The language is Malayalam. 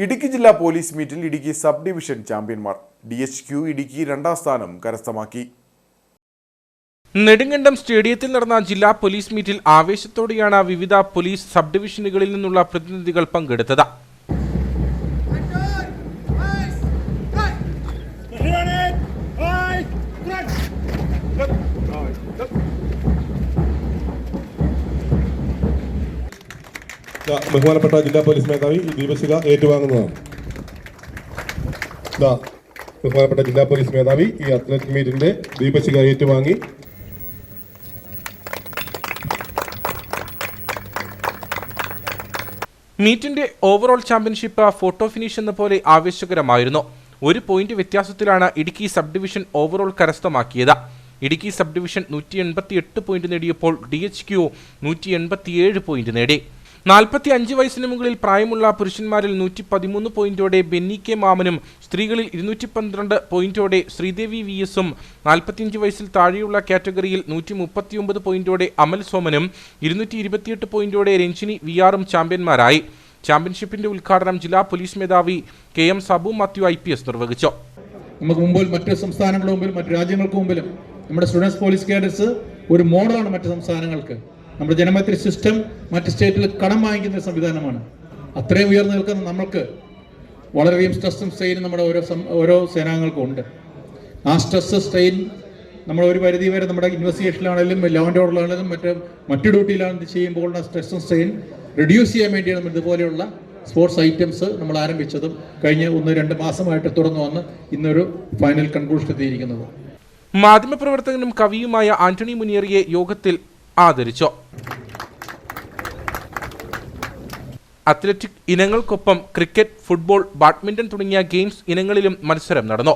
ഇടുക്കി ജില്ലാ പോലീസ് മീറ്റിൽ ഇടുക്കി സബ് ഡിവിഷൻ ചാമ്പ്യന്മാർ. ഡി എച്ച് ക്യു ഇടുക്കി രണ്ടാം സ്ഥാനം കരസ്ഥമാക്കി. നെടുങ്കണ്ടം സ്റ്റേഡിയത്തിൽ നടന്ന ജില്ലാ പോലീസ് മീറ്റിൽ ആവേശത്തോടെയാണ് വിവിധ പോലീസ് സബ് ഡിവിഷനുകളിൽ നിന്നുള്ള പ്രതിനിധികൾ പങ്കെടുത്തത്. ബഹുമാനപ്പെട്ട ജില്ലാ പോലീസ് മേധാവി ദീപശിഖ ഏറ്റുവാങ്ങുന്നതാണ്. ബഹുമാനപ്പെട്ട ജില്ലാ പോലീസ് മേധാവി ഈ അത്ലറ്റിക് മീറ്റിന്റെ ദീപശിഖ ഏറ്റുവാങ്ങി. മീറ്റിന്റെ ഓവറോൾ ചാമ്പ്യൻഷിപ്പ് ഫോട്ടോ ഫിനിഷ് എന്ന പോലെ ആവേശകരമായിരുന്നു. ഒരു പോയിന്റ് വ്യത്യാസത്തിലാണ് ഇടുക്കി സബ് ഡിവിഷൻ ഓവറോൾ കരസ്ഥമാക്കിയത്. ഇടുക്കി സബ് ഡിവിഷൻ നൂറ്റി എൺപത്തി എട്ട് പോയിന്റ് നേടിയപ്പോൾ ഡി എച്ച് ക്യു നൂറ്റി എൺപത്തിയേഴ് പോയിന്റ് നേടി. നാൽപ്പത്തി അഞ്ച് വയസ്സിന് മുകളിൽ പ്രായമുള്ള പുരുഷന്മാരിൽ നൂറ്റി പതിമൂന്ന് പോയിന്റോടെ ബെന്നി കെ മാമനും സ്ത്രീകളിൽ ഇരുന്നൂറ്റി പന്ത്രണ്ട് പോയിന്റോടെ ശ്രീദേവി വി എസും നാൽപ്പത്തിയഞ്ച് വയസ്സിൽ താഴെയുള്ള കാറ്റഗറിയിൽ നൂറ്റി മുപ്പത്തിയൊമ്പത് പോയിന്റോടെ അമൽ സോമനും ഇരുന്നൂറ്റി ഇരുപത്തിയെട്ട് പോയിന്റോടെ രഞ്ജിനി വി ആറും ചാമ്പ്യന്മാരായി. ചാമ്പ്യൻഷിപ്പിന്റെ ഉദ്ഘാടനം ജില്ലാ പോലീസ് മേധാവി K M Sabu Mathew I P S നിർവഹിച്ചു. നമുക്ക് മുമ്പിൽ മറ്റ് സംസ്ഥാനങ്ങളുടെ മുമ്പിലും മറ്റ് രാജ്യങ്ങൾക്ക് മുമ്പിലും നമ്മുടെ സ്റ്റുഡൻസ് പോലീസ് കേഡറ്റ്സ് ഒരു മോഡലാണ് മറ്റ് സംസ്ഥാനങ്ങൾക്ക്. നമ്മുടെ ജനമൈത്രി സിസ്റ്റം മറ്റ് സ്റ്റേറ്റിൽ കടം വാങ്ങിക്കുന്ന സംവിധാനമാണ്. അത്രയും ഉയർന്നു നിൽക്കുന്ന നമ്മൾക്ക് വളരെയധികം സ്ട്രെസ്സും സ്ട്രെയിനും നമ്മുടെ ഓരോ ഓരോ സേനാംഗങ്ങൾക്കും ഉണ്ട്. ആ സ്ട്രെസ് സ്ട്രെയിൻ നമ്മൾ ഒരു പരിധി വരെ നമ്മുടെ ഇൻവെസ്റ്റിഗേഷനിലാണെങ്കിലും ലോ ആൻഡ് ഓർഡറിലാണെങ്കിലും മറ്റ് മറ്റു ഡ്യൂട്ടിയിലാണെങ്കിലും ചെയ്യുമ്പോൾ സ്ട്രെസ്സും സ്ട്രെയിൻ റിഡ്യൂസ് ചെയ്യാൻ വേണ്ടിയാണ് നമ്മൾ ഇതുപോലെയുള്ള സ്പോർട്സ് ഐറ്റംസ് നമ്മൾ ആരംഭിച്ചതും കഴിഞ്ഞ ഒന്ന് രണ്ട് മാസമായിട്ട് തുറന്നു വന്ന് ഇന്നൊരു ഫൈനൽ കൺക്ലൂഷൻ എത്തിയിരിക്കുന്നത്. മാധ്യമപ്രവർത്തകനും കവിയുമായ ആന്റണി മുനിയറിയെ യോഗത്തിൽ ആദരിച്ചു? അത്ലറ്റിക് ഇനങ്ങൾക്കൊപ്പം ക്രിക്കറ്റ് ഫുട്ബോൾ ബാഡ്മിന്റൺ തുടങ്ങിയ ഗെയിംസ് ഇനങ്ങളിലും മത്സരം നടന്നു.